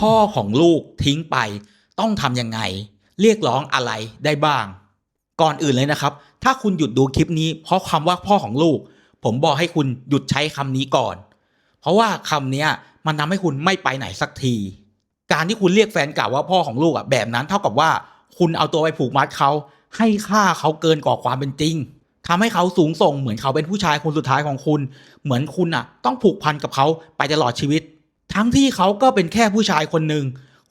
พ่อของลูกทิ้งไป ต้องทำยังไง เรียกร้องอะไรได้บ้าง ก่อนอื่นเลยนะครับ ถ้าคุณหยุดดูคลิปนี้ เพราะคำว่าพ่อของลูก ผมบอกให้คุณหยุดใช้คำนี้ก่อน เพราะว่าคำนี้มันทำให้คุณไม่ไปไหนสักที การที่คุณเรียกแฟนเก่าว่าพ่อของลูกอะแบบนั้นเท่ากับว่าคุณเอาตัวไปผูกมัดเขา ให้ค่าเขาเกินกว่าความเป็นจริงทำให้เขาสูงส่งเหมือนเขาเป็นผู้ชายคนสุดท้ายของคุณ เหมือนคุณอะ ต้องผูกพันกับเขาไปตลอดชีวิต ทั้งที่เขาก็เป็นแค่ผู้ชายคนหนึ่ง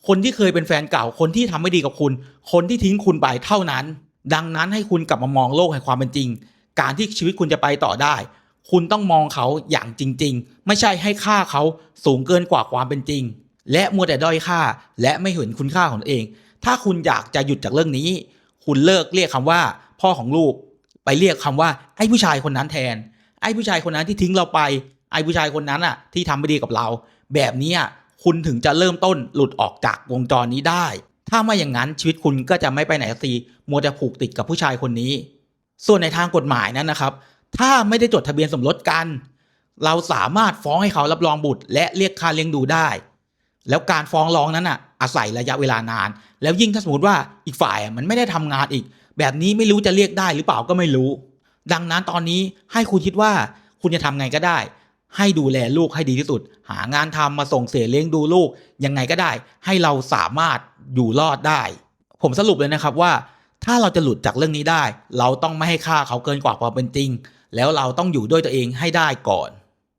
คนที่เคยเป็นแฟนเก่าคนที่ทำไม่ดีกับคุณ คนที่ทิ้งคุณไปเท่านั้น ดังนั้นให้คุณกลับมามองโลกแห่งความเป็นจริง การที่ชีวิตคุณจะไปต่อได้ คุณต้องมองเขาอย่างจริง ๆ ไม่ใช่ให้ค่าเขาสูงเกินกว่าความเป็นจริง และมัวแต่ด้อยค่า และไม่เห็นคุณค่าของตัวเอง ถ้าคุณอยากจะหยุดจากเรื่องนี้ คุณเลิกเรียกคำว่า พ่อของลูก ไปเรียกคำว่าไอ้ผู้ชายคนนั้นแทน ไอ้ผู้ชายคนนั้นที่ทิ้งเราไป ไอ้ผู้ชายคนนั้นอะที่ทำไม่ดีกับเรา แบบนี้อะคุณถึงจะเริ่มต้นหลุดออกจากวงจรนี้ได้ ถ้าไม่อย่างนั้นชีวิตคุณก็จะไม่ไปไหนสักทีมัวแต่ผูกติดกับผู้ชายคนนี้ ส่วนในทางกฎหมายนั้นนะครับ ถ้าไม่ได้จดทะเบียนสมรสกัน เราสามารถฟ้องให้เขารับรองบุตร และเรียกค่าเลี้ยงดูได้ แล้วการฟ้องร้องนั้นอะอาศัยระยะเวลานาน แล้วยิ่งถ้าสมมติว่าอีกฝ่ายมันไม่ได้ทำงานอีก แบบนี้ไม่รู้จะเรียกได้หรือเปล่าก็ไม่รู้ ดังนั้นตอนนี้ให้คุณคิดว่าคุณจะทำไงก็ได้ ให้ดูแลลูกให้ดีที่สุด หางานทำมาส่งเสียเลี้ยงดูลูก ยังไงก็ได้ ให้เราสามารถอยู่รอดได้ ผมสรุปเลยนะครับว่า ถ้าเราจะหลุดจากเรื่องนี้ได้ เราต้องไม่ให้ค่าเขาเกินกว่าความเป็นจริง แล้วเราต้องอยู่ด้วยตัวเองให้ได้ก่อน